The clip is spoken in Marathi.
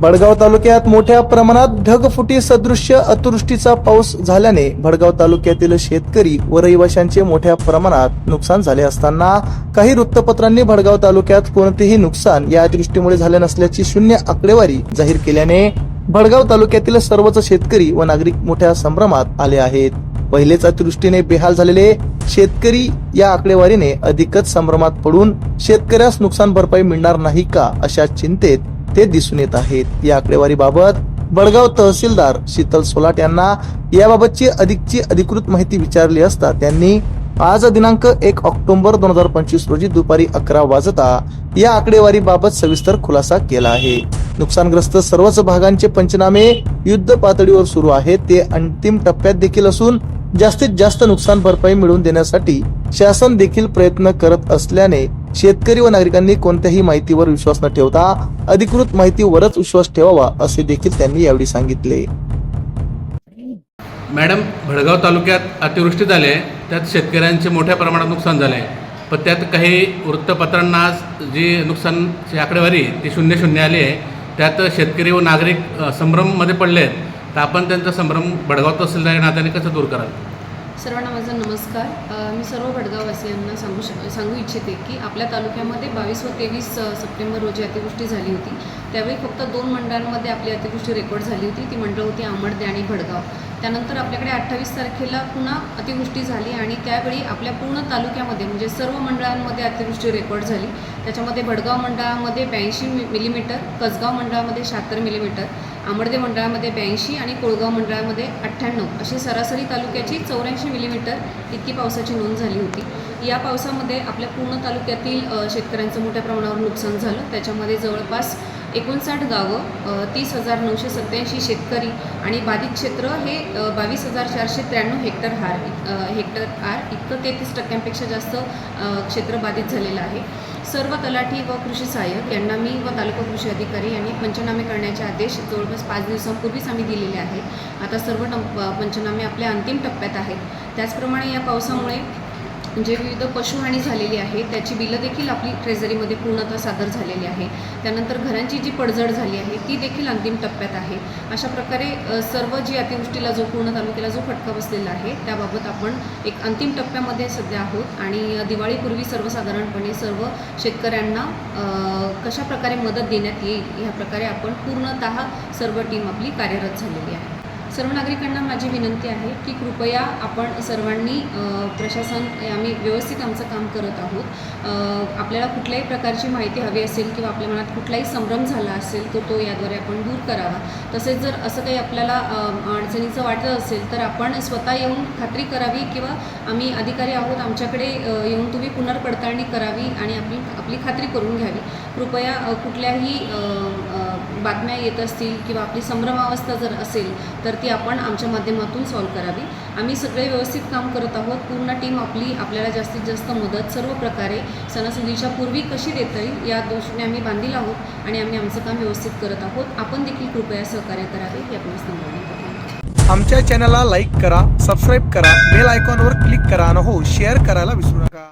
भडगाव तालुक्यात मोठ्या प्रमाणात ढगफुटी सदृश्य अतिवृष्टीचा पाऊस झाल्याने भडगाव तालुक्यातील शेतकरी व रहिवाशांचे मोठ्या प्रमाणात नुकसान झाले असताना काही वृत्तपत्रांनी भडगाव तालुक्यात कोणतेही नुकसान या अतिवृष्टीमुळे झाले नसल्याची शून्य आकडेवारी जाहीर केल्याने भडगाव तालुक्यातील सर्वच शेतकरी व नागरिक मोठ्या संभ्रमात आले आहेत. पहिलेच अतिवृष्टीने बेहाल झालेले शेतकरी या आकडेवारीने अधिकच संभ्रमात पडून शेतकऱ्यास नुकसान भरपाई मिळणार नाही का अशा चिंतेत ते दिसून येत आहेत. या आकडेवारीबाबत बडगाव तहसीलदार शीतल सोलाट यांना याबाबतची अधिकची अधिकृत माहिती विचारली असता त्यांनी आज दिनांक एक ऑक्टोबर दोन हजार पंचवीस रोजी दुपारी अकरा वाजता या आकडेवारीबाबत सविस्तर खुलासा केला आहे. नुकसानग्रस्त सर्वच भागांचे पंचनामे युद्ध पातळीवर सुरू आहेत. ते अंतिम टप्प्यात देखील असून जास्तीत जास्त नुकसान भरपाई मिळवून देण्यासाठी शासन देखील प्रयत्न करत असल्याने शेतकरी व नागरिकांनी कोणत्याही माहितीवर विश्वास न ठेवता अधिकृत माहितीवरच विश्वास ठेवावा असे देखील त्यांनी यावेळी सांगितले. मॅडम भडगाव तालुक्यात अतिवृष्टी झाली आहे. त्यात शेतकऱ्यांचे मोठ्या प्रमाणात नुकसान झालं आहे. पण त्यात काही वृत्तपत्रांना आज जी नुकसानची आकडेवारी ती शून्य शून्य आली आहे. त्यात शेतकरी व नागरिक संभ्रममध्ये पडले आहेत तर आपण त्यांचा संभ्रम भडगाव तहसीलदार नात्याने कसं दूर कराल? सर्वांना माझा नमस्कार. मी सर्व भडगाववासियांना सांगू श सांगू इच्छिते की आपल्या तालुक्यामध्ये बावीस व तेवीस सप्टेंबर रोजी अतिवृष्टी झाली होती. त्यावेळी फक्त दोन मंडळांमध्ये आपली अतिवृष्टी रेकॉर्ड झाली होती. ती मंडळ होती आंबडदे आणि भडगाव. त्यानंतर आपल्याकडे अठ्ठावीस तारखेला पुन्हा अतिवृष्टी झाली आणि त्यावेळी आपल्या पूर्ण तालुक्यामध्ये म्हणजे सर्व मंडळांमध्ये अतिवृष्टी रेकॉर्ड झाली. त्याच्यामध्ये भडगाव मंडळामध्ये ब्याऐंशी मिलीमीटर कसगाव मंडळामध्ये शहात्तर मिलीमीटर आंबडदे मंडळामध्ये ब्याऐंशी आणि कोळगाव मंडळामध्ये अठ्ठ्याण्णव अशी सरासरी तालुक्याची चौऱ्याऐंशी मिलीमीटर इतकी पावसाची नोंद झाली होती. या पावसामध्ये आपल्या पूर्ण तालुक्यातील शेतकऱ्यांचं मोठ्या प्रमाणावर नुकसान झालं. त्याच्यामध्ये जवळपास एकोणसाठ गावं तीस हजार नऊशे सत्याऐंशी शेतकरी आणि बाधित क्षेत्र हे बावीस हजार चारशे त्र्याण्णव हेक्टर हार इत- हेक्टर आर इतकं तेहतीस टक्क्यांपेक्षा जास्त क्षेत्र बाधित झालेलं आहे. सर्व तलाठी व कृषी सहाय्यक यांना मी व तालुका कृषी अधिकारी यांनी पंचनामे करण्याचे आदेश जवळपास पाच दिवसांपूर्वीच आम्ही दिलेले आहेत. आता सर्व टप पंचनामे आपल्या अंतिम टप्प्यात आहेत. त्याचप्रमाणे या पावसामुळे जे विविध पशुहानी झालेली आहे. त्याची बिलं देखील आपली ट्रेझरीमध्ये पूर्णतः सादर झालेली आहे. त्यानंतर घरांची जी पडझड झाली आहे ती देखील अंतिम टप्प्यात आहे. अशा प्रकारे सर्व जी अतिवृष्टीला जो पूर्ण तालुक्याला जो फटका बसलेला आहे त्याबाबत आपण एक अंतिम टप्प्यामध्ये सध्या आहोत आणि दिवाळीपूर्वी सर्वसाधारणपणे सर्व शेतकऱ्यांना कशा प्रकारे मदत देण्यात येईल ह्या प्रकारे आपण पूर्णतः सर्व टीम आपली कार्यरत झालेली आहे. सर्व नागरिकांना माझी विनंती आहे की कृपया आपण सर्वांनी प्रशासन आम्ही व्यवस्थित आमचं काम करत आहोत. आपल्याला कुठल्याही प्रकारची माहिती हवी असेल किंवा आपल्या मनात कुठलाही संभ्रम झाला असेल तर तो याद्वारे आपण दूर करावा. तसेच जर असं काही आपल्याला अडचणीचं वाटत असेल तर आपण स्वतः येऊन खात्री करावी किंवा आम्ही अधिकारी आहोत आमच्याकडे येऊन तुम्ही पुनर्पडताळणी करावी आणि आपली आपली खात्री करून घ्यावी. कृपया कुठल्याही बातम्या येत असतील किंवा आपली संभ्रमावस्था जर असेल तर ती आपण आमच्या माध्यमातून सॉल्व करावी. आम्ही सगळे व्यवस्थित काम करत आहोत. पूर्ण टीम आपली आपल्याला जास्तीत जास्त मदत सर्व प्रकारे सणासुदीच्या पूर्वी कशी देता येईल या दृष्टीने आम्ही बांधील आहोत आणि आम्ही आमचं काम व्यवस्थित करत आहोत. आपण देखील कृपया सहकार्य करावे ही आपण नम्र आमच्या चॅनलला लाईक करा सबस्क्राईब करा बेल आयकॉनवर क्लिक करा आणि हो शेअर करायला विसरू नका.